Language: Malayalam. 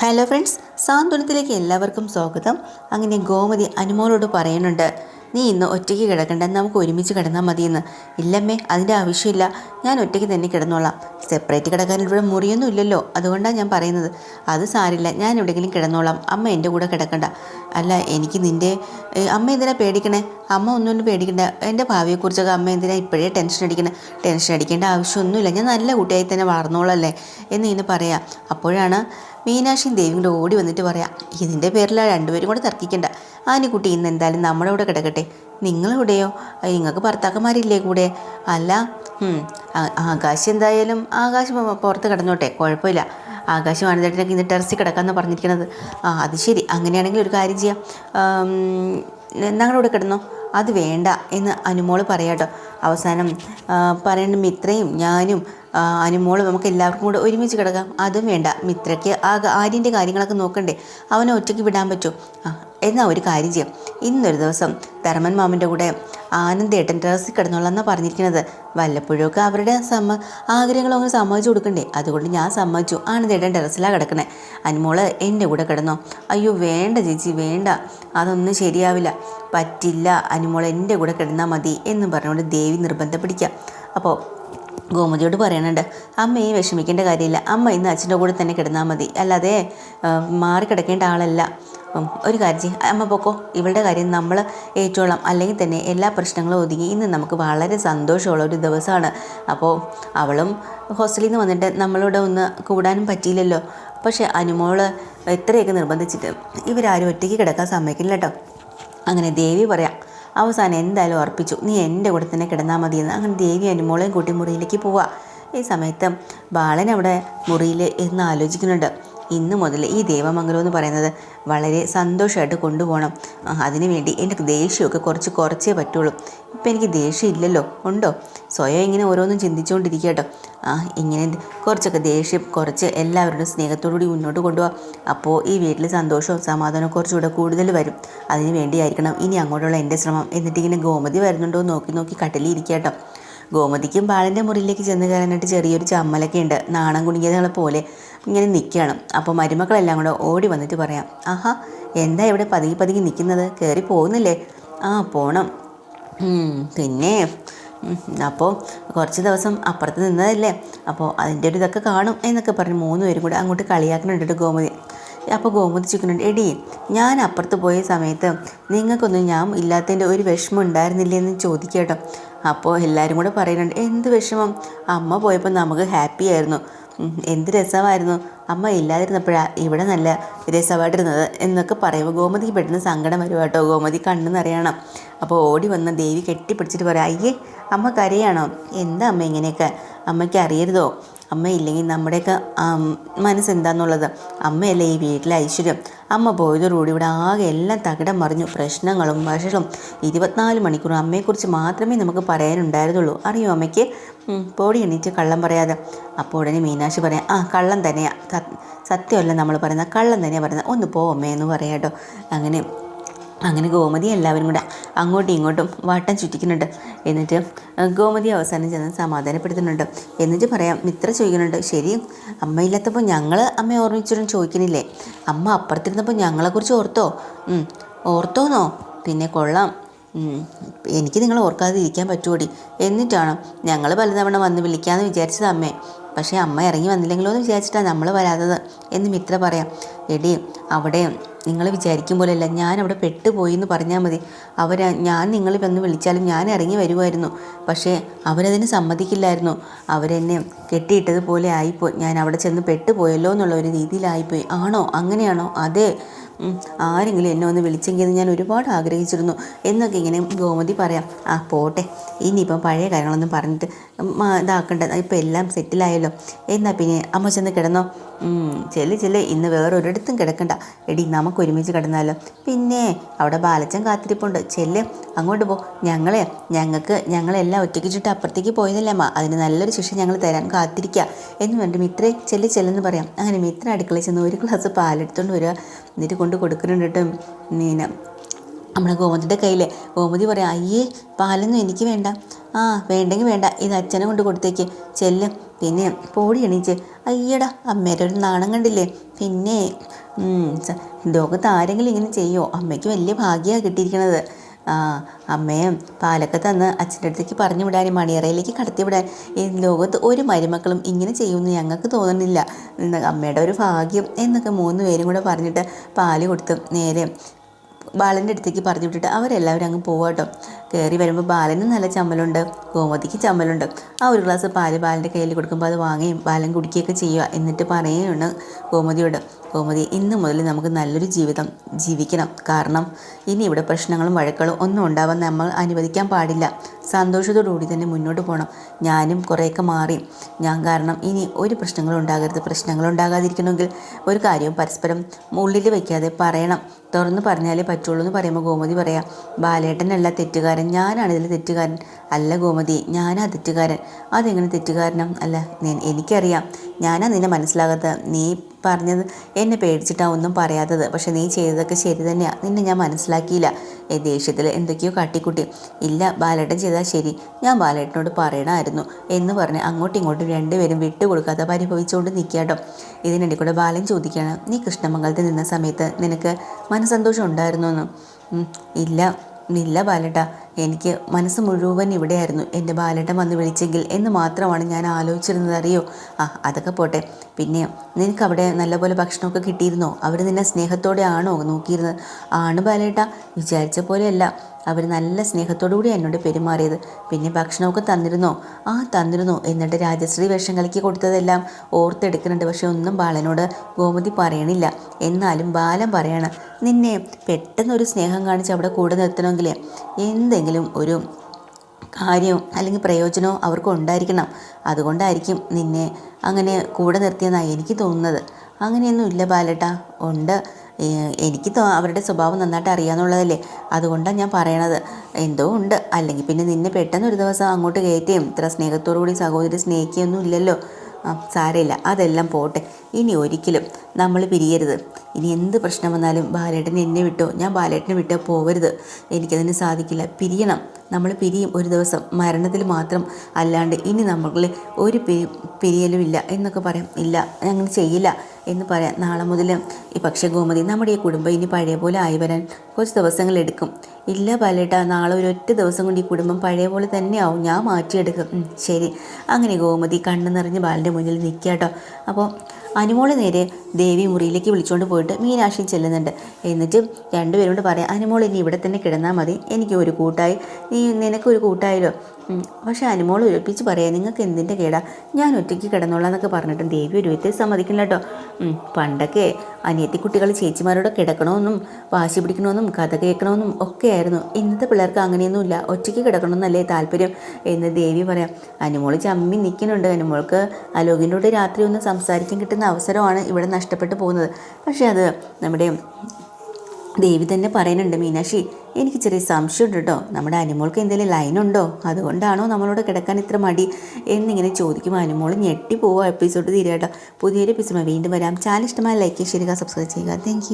ഹലോ ഫ്രണ്ട്സ് സാന്ത്വനത്തിലേക്ക് എല്ലാവർക്കും സ്വാഗതം. അങ്ങനെ ഗോമതി അനുമോളോട് പറയുന്നുണ്ട് നീ ഇന്ന് ഒറ്റയ്ക്ക് കിടക്കണ്ട നമുക്ക് ഒരുമിച്ച് കിടന്നാൽ മതിയെന്ന്. ഇല്ലമ്മേ അതിന്റെ ആവശ്യമില്ല ഞാൻ ഒറ്റയ്ക്ക് തന്നെ കിടന്നോളാം. സെപ്പറേറ്റ് കിടക്കാൻ ഇവിടെ മുറിയൊന്നും ഇല്ലല്ലോ അതുകൊണ്ടാണ് ഞാൻ പറയുന്നത്. അത് സാരില്ല ഞാൻ എവിടെയെങ്കിലും കിടന്നോളാം അമ്മ എന്റെ കൂടെ കിടക്കണ്ട. അല്ല എനിക്ക് നിന്റെ അമ്മ എന്തിനാ പേടിക്കണേ? അമ്മ ഒന്നും പേടിക്കണ്ട എന്റെ ഭാവിയെക്കുറിച്ചൊക്കെ അമ്മ എന്തിനാ ഇപ്പോഴേ ടെൻഷൻ അടിക്കണേ? ടെൻഷൻ അടിക്കേണ്ട ആവശ്യമൊന്നുമില്ല ഞാൻ നല്ല കുട്ടിയായി തന്നെ വളർന്നോളല്ലേ? എന്ന് ഇന്ന് പറയാം. അപ്പോഴാണ് മീനാക്ഷിയും ദേവിയും കൂടെ ഓടി വന്നിട്ട് പറയാം ഇതിന്റെ പേരിൽ രണ്ടുപേരും കൂടെ തർക്കിക്കണ്ട. ആനിക്കുട്ടി ഇന്ന് എന്തായാലും നമ്മുടെ കൂടെ കിടക്കട്ടെ. നിങ്ങളിവിടെയോ നിങ്ങൾക്ക് ഭർത്താക്കന്മാരില്ലേ കൂടെ? അല്ല ആകാശ് എന്തായാലും ആകാശ് പുറത്ത് കിടന്നോട്ടെ കുഴപ്പമില്ല. ആകാശ് വാണിദേട്ടനൊക്കെ ഇന്ന് ടെറസിൽ കിടക്കാമെന്ന് പറഞ്ഞിരിക്കുന്നത് ആ അത് ശരി. അങ്ങനെയാണെങ്കിൽ ഒരു കാര്യം ചെയ്യാം. ഞങ്ങളുടെ കൂടെ കിടന്നോ? അത് വേണ്ട എന്ന് അനുമോൾ പറയാട്ടോ. അവസാനം പറയണ മിത്രയും ഞാനും അനുമോളും നമുക്ക് എല്ലാവർക്കും കൂടെ ഒരുമിച്ച് കിടക്കാം. അതും വേണ്ട. മിത്രയ്ക്ക് ആ ആര്യന്റെ കാര്യങ്ങളൊക്കെ നോക്കണ്ടേ. അവനെ ഒറ്റയ്ക്ക് വിടാൻ പറ്റുമോ ആ എന്നാൽ ഒരു കാര്യം ചെയ്യാം. ഇന്നൊരു ദിവസം ധർമ്മൻ മാമന്റെ കൂടെ ആനന്ദേട്ടൻ ടെറസിൽ കിടന്നോളാന്നാണ് പറഞ്ഞിരിക്കുന്നത്. വല്ലപ്പോഴൊക്കെ അവരുടെ സമ്മ ആഗ്രഹങ്ങളും അങ്ങനെ സമ്മതിച്ചു കൊടുക്കണ്ടേ. അതുകൊണ്ട് ഞാൻ സമ്മതിച്ചു. ആനന്ദേട്ടൻ ടെറസിലാണ് കിടക്കണേ. അനുമോൾ എന്റെ കൂടെ കിടന്നോ. അയ്യോ വേണ്ട ചേച്ചി വേണ്ട. അതൊന്നും ശരിയാവില്ല. പറ്റില്ല. അനുമോൾ എന്റെ കൂടെ കിടന്നാൽ മതി എന്ന് പറഞ്ഞുകൊണ്ട് ദേവി നിർബന്ധം പിടിക്കുക അപ്പോൾ ഗോമതിയോട് പറയണുണ്ട് ഈ വിഷമിക്കേണ്ട കാര്യമില്ല. അമ്മ ഇന്ന് അച്ഛന്റെ കൂടെ തന്നെ കിടന്നാൽ മതി. അല്ലാതെ മാറിക്കിടക്കേണ്ട മാറി കിടക്കേണ്ട ആളല്ല. ഒരു കാര്യം അമ്മ പൊക്കോ. ഇവളുടെ കാര്യം നമ്മൾ ഏറ്റോളാം. അല്ലെങ്കിൽ തന്നെ എല്ലാ പ്രശ്നങ്ങളും ഒതുങ്ങി ഇന്ന് നമുക്ക് വളരെ സന്തോഷമുള്ള ഒരു ദിവസമാണ്. അപ്പോൾ അവളും ഹോസ്റ്റലിൽ നിന്ന് വന്നിട്ട് നമ്മളോട് ഒന്ന് കൂടാനും പറ്റിയില്ലല്ലോ. പക്ഷേ അനുമോൾ എത്രയൊക്കെ നിർബന്ധിച്ചിട്ട് ഇവരാരും ഒറ്റയ്ക്ക് കിടക്കാൻ സമ്മതിക്കില്ല കേട്ടോ. അങ്ങനെ ദേവി പറയാം അവസാനം എന്തായാലും ഉറപ്പിച്ചു നീ എന്റെ കൂടെ തന്നെ കിടന്നാൽ മതിയെന്ന്. അങ്ങനെ ദേവി എന്റെ മോളെയും കൂട്ടി മുറിയിലേക്ക് പോവുക ഈ സമയത്ത് ബാലൻ അവിടെ മുറിയിൽ എന്ന് ആലോചിക്കുന്നുണ്ട്. ഇന്ന് മുതൽ ഈ ദേവമംഗലം എന്ന് പറയുന്നത് വളരെ സന്തോഷമായിട്ട് കൊണ്ടുപോകണം. അതിനുവേണ്ടി അതിനു വേണ്ടി എന്റെ ദേഷ്യമൊക്കെ കുറച്ച് കുറച്ചേ പറ്റുള്ളൂ. ഇപ്പം എനിക്ക് ദേഷ്യം ഇല്ലല്ലോ ഉണ്ടോ? സ്വയം ഇങ്ങനെ ഓരോന്നും ചിന്തിച്ചുകൊണ്ടിരിക്കട്ടോ കേട്ടോ. ആ ഇങ്ങനെ കുറച്ചൊക്കെ ദേഷ്യം കുറച്ച് എല്ലാവരുടെയും സ്നേഹത്തോടുകൂടി മുന്നോട്ട് കൊണ്ടുപോകാം അപ്പോൾ ഈ വീട്ടിൽ സന്തോഷവും സമാധാനവും കുറച്ചുകൂടെ കൂടുതൽ വരും. അതിന് വേണ്ടിയായിരിക്കണം ഇനി അങ്ങോട്ടുള്ള എന്റെ ശ്രമം. എന്നിട്ടിങ്ങനെ ഗോമതി വരുന്നുണ്ടോ നോക്കി നോക്കി കട്ടിലിൽ ഇരിക്കുക കേട്ടോ. ഗോമതിക്കും ബാലന്റെ മുറിയിലേക്ക് ചെന്ന് കയറാനായിട്ട് ചെറിയൊരു ചമ്മലൊക്കെ ഉണ്ട്. നാണം കുണിക്കുന്നകളെ പോലെ ഇങ്ങനെ നിൽക്കുകയാണ് അപ്പോൾ മരുമക്കളെല്ലാം കൂടെ ഓടി വന്നിട്ട് പറയാം ആഹാ എന്താ ഇവിടെ പതുങ്ങി പതുങ്ങി നിൽക്കുന്നത് കയറി പോകുന്നില്ലേ? ആ പോണം. പിന്നെ? അപ്പോൾ കുറച്ച് ദിവസം അപ്പുറത്ത് നിന്നതല്ലേ? അപ്പോൾ അതിന്റെ ഒരു ഇതൊക്കെ കാണും എന്നൊക്കെ പറഞ്ഞ് മൂന്ന് പേരും കൂടെ അങ്ങോട്ട് കളിയാക്കുന്നുണ്ട് ഗോമതി. അപ്പോൾ ഗോമതി ചോദിക്കുന്നുണ്ട് എടി ഞാൻ അപ്പുറത്ത് പോയ സമയത്ത് നിങ്ങൾക്കൊന്നും ഞാൻ ഇല്ലാത്തതിന്റെ ഒരു വിഷമം ഉണ്ടായിരുന്നില്ലേ എന്ന് ചോദിക്കട്ടോ അപ്പോൾ എല്ലാവരും കൂടെ പറയുന്നുണ്ട് എന്ത് വിഷമം? അമ്മ പോയപ്പോൾ നമുക്ക് ഹാപ്പി ആയിരുന്നു. എന്ത് രസമായിരുന്നു? അമ്മ ഇല്ലാതിരുന്നപ്പോഴാണ് ഇവിടെ നല്ല രസമായിട്ടിരുന്നത് എന്നൊക്കെ പറയുമ്പോൾ ഗോമതിക്ക് പെട്ടെന്ന് സങ്കടം വരും കേട്ടോ. ഗോമതി കണ്ണു നിറയണം. അപ്പോൾ ഓടി വന്ന ദേവി കെട്ടിപ്പിടിച്ചിട്ട് പറയാം അയ്യേ അമ്മ കരയാണോ? എന്താ അമ്മ ഇങ്ങനെയൊക്കെ? അമ്മയ്ക്ക് അറിയരുതോ? അമ്മ ഇല്ലെങ്കിൽ നമ്മുടെയൊക്കെ മനസ്സ് മനസ്സെന്താന്നുള്ളത്? അമ്മയല്ലേ ഈ വീട്ടിലെ ഐശ്വര്യം? അമ്മ പോയതോടുകൂടി ഇവിടെ ആകെ എല്ലാം തകിടം മറിഞ്ഞു. പ്രശ്നങ്ങളും വഷളും. ഇരുപത്തിനാല് മണിക്കൂറും അമ്മയെക്കുറിച്ച് മാത്രമേ നമുക്ക് പറയാനുണ്ടായിരുന്നുള്ളൂ. അറിയോ അമ്മയ്ക്ക്? പോടി എണീറ്റ് കള്ളം പറയാതെ. അപ്പോൾ ഉടനെ മീനാക്ഷി പറയാം ആ കള്ളം തന്നെയാണ് സത്യമല്ല നമ്മൾ പറയുന്നത് കള്ളം തന്നെയാണ് പറയുന്നത്. ഒന്ന് പോ അമ്മയെന്ന് പറയാം കേട്ടോ അങ്ങനെ അങ്ങനെ ഗോമതി എല്ലാവരും കൂടെ അങ്ങോട്ടും ഇങ്ങോട്ടും വട്ടം ചുറ്റിക്കുന്നുണ്ട്. എന്നിട്ട് ഗോമതി അവസാനം ചെന്ന് സമാധാനപ്പെടുത്തുന്നുണ്ട്. എന്നിട്ട് പറയാം മിത്ര ചോദിക്കുന്നുണ്ട് ശരി അമ്മയില്ലാത്തപ്പോൾ ഞങ്ങൾ അമ്മ ഓർമ്മിച്ചിട്ടും ചോദിക്കുന്നില്ലേ അമ്മ അപ്പുറത്തിരുന്നപ്പോൾ ഞങ്ങളെക്കുറിച്ച് ഓർത്തോ? ഓർത്തോന്നോ? പിന്നെ കൊള്ളാം. എനിക്ക് നിങ്ങൾ ഓർക്കാതെ ഇരിക്കാൻ പറ്റുമോടി എന്നിട്ടാണ് ഞങ്ങൾ പലതവണ വന്ന് വിളിക്കാമെന്ന് വിചാരിച്ചത് അമ്മേ. പക്ഷേ അമ്മ ഇറങ്ങി വന്നില്ലെങ്കിലോ എന്ന് വിചാരിച്ചിട്ടാണ് നമ്മൾ വരാത്തത്. എന്ന് മിത്ര പറയാം എടി അവിടെ നിങ്ങൾ വിചാരിക്കും പോലെയല്ല ഞാൻ അവിടെ പെട്ടുപോയി എന്ന് പറഞ്ഞാൽ മതി. അവർ ഞാൻ നിങ്ങൾ വന്ന് വിളിച്ചാലും ഞാൻ ഇറങ്ങി വരുമായിരുന്നു പക്ഷേ അവരതിന് സമ്മതിക്കില്ലായിരുന്നു. അവരെന്നെ കെട്ടിയിട്ടതുപോലെ ആയിപ്പോയി. ഞാൻ അവിടെ ചെന്ന് പെട്ടുപോയല്ലോ എന്നുള്ള ഒരു രീതിയിലായിപ്പോയി. ആണോ? അങ്ങനെയാണോ? അതെ. ആരെങ്കിലും എന്നെ ഒന്ന് വിളിച്ചെങ്കിൽ ഞാൻ ഒരുപാട് ആഗ്രഹിച്ചിരുന്നു. എന്നൊക്കെ ഇങ്ങനെ ഗോമതി പറയാം. ആ പോട്ടെ. ഇനിയിപ്പം പഴയ കാര്യങ്ങളൊന്നും പറഞ്ഞിട്ട് ഇതാക്കണ്ട. ഇപ്പം എല്ലാം സെറ്റിലായല്ലോ എന്നാൽ പിന്നെ അമ്മ ചെന്ന് കിടന്നോ? ചെല്ല് ചെല്ല്. ഇന്ന് വേറൊരിടത്തും കിടക്കണ്ട. എടി നമുക്ക് ഒരുമിച്ച് കിടന്നാലോ. പിന്നെ അവിടെ ബാലച്ചൻ കാത്തിരിപ്പുണ്ട്. ചെല്ല്. അങ്ങോട്ട് പോ. ഞങ്ങളെ ഞങ്ങൾക്ക് ഞങ്ങളെല്ലാം ഒറ്റയ്ക്ക് ചുട്ട് അപ്പുറത്തേക്ക് പോയതല്ലേ അമ്മ? അതിന് നല്ലൊരു ശിക്ഷ ഞങ്ങൾ തരാൻ കാത്തിരിക്കുക എന്ന് പറഞ്ഞിട്ട് മിത്രേ ചെല്ല് ചെല്ലെന്ന് പറയാം. അങ്ങനെ മിത്ര അടുക്കളയിൽ ചെന്ന് ഒരു ഗ്ലാസ് പാലെടുത്തുകൊണ്ട് വരിക. എന്നിട്ട് കൊണ്ട് കൊടുക്കുന്നുണ്ട് കേട്ടോ മീന. നമ്മുടെ ഗോമതിയുടെ കയ്യിൽ ഗോമതി പറയാം അയ്യേ പാലൊന്നും എനിക്ക് വേണ്ട. ആ വേണ്ടെങ്കിൽ വേണ്ട. ഇത് അച്ഛനെ കൊണ്ട് കൊടുത്തേക്ക്. ചെല്ലും. പിന്നെ പോടി എണീച്ച്. അയ്യടാ അമ്മേരെ ഒരു നാണം കണ്ടില്ലേ? പിന്നെ ലോകത്ത് ആരെങ്കിലും ഇങ്ങനെ ചെയ്യുമോ അമ്മയ്ക്ക് വലിയ ഭാഗ്യമാണ് കിട്ടിയിരിക്കണത്. ആ അമ്മയും പാലൊക്കെ തന്ന് അച്ഛന്റെ അടുത്തേക്ക് പറഞ്ഞു വിടാനും മണിയറയിലേക്ക് കടത്തി വിടാൻ. ഈ ലോകത്ത് ഒരു മരുമക്കളും ഇങ്ങനെ ചെയ്യുമെന്ന് ഞങ്ങൾക്ക് തോന്നുന്നില്ല. അമ്മയുടെ ഒരു ഭാഗ്യം എന്നൊക്കെ മൂന്ന് പേരും കൂടെ പറഞ്ഞിട്ട് പാൽ കൊടുത്തു നേരെ ബാലന്റെ അടുത്തേക്ക് പറഞ്ഞു വിട്ടിട്ട് അവരെല്ലാവരും അങ്ങ് പോവാട്ടോ കയറി വരുമ്പോൾ ബാലന് നല്ല ചമ്മലുണ്ട്. ഗോമതിക്ക് ചമ്മലുണ്ട്. ആ ഒരു ഗ്ലാസ് പാൽ ബാലന്റെ കയ്യിൽ കൊടുക്കുമ്പോൾ അത് വാങ്ങുകയും ബാലൻ കുടിക്കുകയൊക്കെ ചെയ്യുക എന്നിട്ട് പറയുകയാണ് ഗോമതിയോട്. ഗോമതി ഇന്ന് മുതൽ നമുക്ക് നല്ലൊരു ജീവിതം ജീവിക്കണം. കാരണം ഇനി ഇവിടെ പ്രശ്നങ്ങളും വഴക്കുകളും ഒന്നും ഉണ്ടാവാൻ നമ്മൾ അനുവദിക്കാൻ പാടില്ല. സന്തോഷത്തോടു കൂടി തന്നെ മുന്നോട്ട് പോകണം ഞാനും കുറേയൊക്കെ മാറി. ഞാൻ കാരണം ഇനി ഒരു പ്രശ്നങ്ങളും ഉണ്ടാകരുത്. പ്രശ്നങ്ങൾ ഉണ്ടാകാതിരിക്കണമെങ്കിൽ ഒരു കാര്യവും പരസ്പരം ഉള്ളിൽ വയ്ക്കാതെ പറയണം. തുറന്ന് പറഞ്ഞാലേ പറ്റുള്ളൂ എന്ന് പറയുമ്പോൾ ഗോമതി പറയാം ബാലേട്ടനല്ല തെറ്റുകാരൻ. ഞാനാണ് ഇതിൽ തെറ്റുകാരൻ. അല്ല ഗോമതി ഞാനാ തെറ്റുകാരൻ. അതെങ്ങനെ തെറ്റുകാരനും? അല്ല എനിക്കറിയാം. ഞാനാ നിന്നെ മനസ്സിലാകാത്ത നീ പറഞ്ഞത് എന്നെ പേടിച്ചിട്ടാ ഒന്നും പറയാത്തത്. പക്ഷെ നീ ചെയ്തതൊക്കെ ശരി തന്നെയാണ് നിന്നെ ഞാൻ മനസ്സിലാക്കിയില്ല. ദേഷ്യത്തിൽ എന്തൊക്കെയോ കാട്ടിക്കുട്ടി. ഇല്ല ബാലേട്ടൻ ചെയ്താൽ ശരി. ഞാൻ ബാലേട്ടനോട് പറയണമായിരുന്നു എന്ന് പറഞ്ഞ് അങ്ങോട്ടും ഇങ്ങോട്ടും രണ്ടുപേരും വിട്ടുകൊടുക്കാതെ പരിഭവിച്ചുകൊണ്ട് നിൽക്കാട്ടോ ഇതിനിടയിൽ കൂടെ ബാലൻ ചോദിക്കുകയാണ് നീ കൃഷ്ണമംഗലത്തിൽ നിന്ന സമയത്ത് നിനക്ക് മനസ്സന്തോഷം ഉണ്ടായിരുന്നു എന്ന് ഇല്ല. ഇല്ല ബാലേട്ട എനിക്ക് മനസ്സ് മുഴുവൻ ഇവിടെയായിരുന്നു. എന്റെ ബാലേട്ടൻ വന്ന് വിളിച്ചെങ്കിൽ എന്ന് മാത്രമാണ് ഞാൻ ആലോചിച്ചിരുന്നത് അറിയോ? ആ അതൊക്കെ പോട്ടെ. പിന്നെ നിനക്ക് അവിടെ നല്ലപോലെ ഭക്ഷണമൊക്കെ കിട്ടിയിരുന്നോ? അവർ നിന്നെ സ്നേഹത്തോടെ ആണോ നോക്കിയിരുന്നത്? ആണ് ബാലേട്ട വിചാരിച്ച പോലെയല്ല. അവർ നല്ല സ്നേഹത്തോടുകൂടി എന്നോട് പെരുമാറിയത്. പിന്നെ ഭക്ഷണമൊക്കെ തന്നിരുന്നോ? ആ തന്നിരുന്നു. എന്നിട്ട് രാജശ്രീ വേഷം കളിക്ക് കൊടുത്തതെല്ലാം ഓർത്തെടുക്കുന്നുണ്ട്. പക്ഷെ ഒന്നും ബാലനോട് ഗോമതി പറയണില്ല. എന്നാലും ബാലൻ പറയാണ് നിന്നെ പെട്ടെന്നൊരു സ്നേഹം കാണിച്ച് അവിടെ കൂടെ നിർത്തണമെങ്കിൽ എന്തെങ്കിലും ഒരു കാര്യവും അല്ലെങ്കിൽ പ്രയോജനവും അവർക്ക് ഉണ്ടായിരിക്കണം. അതുകൊണ്ടായിരിക്കും നിന്നെ അങ്ങനെ കൂടെ നിർത്തിയെന്നാണ് എനിക്ക് തോന്നുന്നത്. അങ്ങനെയൊന്നും ഇല്ല ബാലേട്ടാ. ഉണ്ട്. എനിക്ക് അവരുടെ സ്വഭാവം നന്നായിട്ട് അറിയാമെന്നുള്ളതല്ലേ അതുകൊണ്ടാണ് ഞാൻ പറയണത്. എന്തോ ഉണ്ട്. അല്ലെങ്കിൽ പിന്നെ നിന്നെ പെട്ടെന്ന് ഒരു ദിവസം അങ്ങോട്ട് കയറ്റുകയും ഇത്ര സ്നേഹത്തോടു കൂടി സഹോദരി സ്നേഹിക്കുകയൊന്നും ഇല്ലല്ലോ. സാരമില്ല. അതെല്ലാം പോട്ടെ. ഇനി ഒരിക്കലും നമ്മൾ പിരിയരുത്. ഇനി എന്ത് പ്രശ്നം വന്നാലും ബാലേട്ടൻ എന്നെ വിട്ടോ ഞാൻ ബാലേട്ടനെ വിട്ടോ പോകരുത്. എനിക്കതിന് സാധിക്കില്ല. പിരിയണം. നമ്മൾ പിരിയും ഒരു ദിവസം. മരണത്തിൽ മാത്രം അല്ലാണ്ട് ഇനി നമ്മളിൽ ഒരു പിരി പിരിയലും ഇല്ല എന്നൊക്കെ പറയാം. ഇല്ല അങ്ങനെ ചെയ്യില്ല. എന്ന് പറയാം. നാളെ മുതൽ ഈ പക്ഷേ ഗോമതി നമ്മുടെ ഈ കുടുംബം ഇനി പഴയ പോലെ ആയി വരാൻ കുറച്ച് ദിവസങ്ങൾ എടുക്കും. ഇല്ല പാലേട്ടാ നാളെ ഒരു ഒറ്റ ദിവസം കൊണ്ട് ഈ കുടുംബം പഴയ പോലെ തന്നെയാവും. ഞാൻ മാറ്റിയെടുക്കും. ശരി. അങ്ങനെ ഗോമതി കണ്ണു നിറഞ്ഞ് ബാലിന്റെ മുന്നിൽ നിൽക്കാട്ടോ അപ്പോൾ അനുമോളെ നേരെ ദേവി മുറിയിലേക്ക് വിളിച്ചുകൊണ്ട് പോയിട്ട് മീനാക്ഷി ചെല്ലുന്നുണ്ട്. എന്നിട്ട് രണ്ടുപേരും കൂടെ പറയാം അനുമോൾ ഇനി ഇവിടെ തന്നെ കിടന്നാൽ മതി. എനിക്ക് ഒരു കൂട്ടായി. നീ നിനക്കൊരു കൂട്ടായല്ലോ. പക്ഷെ അനുമോൾ ഒരുപ്പിച്ച് പറയാം നിങ്ങൾക്ക് എന്തിന്റെ കേടാ? ഞാൻ ഒറ്റയ്ക്ക് കിടന്നോളാം എന്നൊക്കെ പറഞ്ഞിട്ടും ദേവി ഒരു വിധത്തിൽ സമ്മതിക്കില്ല കേട്ടോ. പണ്ടൊക്കെ അനിയത്തി കുട്ടികൾ ചേച്ചിമാരോട് കിടക്കണമെന്നും വാശി പിടിക്കണമെന്നും കഥ കേൾക്കണമെന്നും ഒക്കെയായിരുന്നു. ഇന്നത്തെ പിള്ളേർക്ക് അങ്ങനെയൊന്നുമില്ല. ഒറ്റയ്ക്ക് കിടക്കണമെന്നല്ലേ താല്പര്യം? എന്ന് ദേവി പറയാം. അനുമോൾ ചമ്മി നിൽക്കുന്നുണ്ട്. അനുമോൾക്ക് അലോകിന്റെ കൂടെ രാത്രി ഒന്ന് സംസാരിക്കാൻ കിട്ടുന്ന അവസരമാണ് ഇവിടെ നഷ്ടപ്പെട്ടു പോകുന്നത്. പക്ഷേ അത് നമ്മുടെ ദേവി തന്നെ പറയുന്നുണ്ട് മീനാക്ഷി എനിക്ക് ചെറിയ സംശയമുണ്ട് കേട്ടോ നമ്മുടെ അനുമോൾക്ക് എന്തെങ്കിലും ലൈനുണ്ടോ? അതുകൊണ്ടാണോ നമ്മളോട് കിടക്കാൻ ഇത്ര മടി? എന്നിങ്ങനെ ചോദിക്കും. അനുമോൾ ഞെട്ടി പോവുക എപ്പിസോഡ് തീരാട്ടോ പുതിയൊരു എപ്പിസോഡ് വീണ്ടും വരാം. ചാനൽ ഇഷ്ടമായ ലൈക്ക് ചെയ്യുക സബ്സ്ക്രൈബ് ചെയ്യുക. താങ്ക്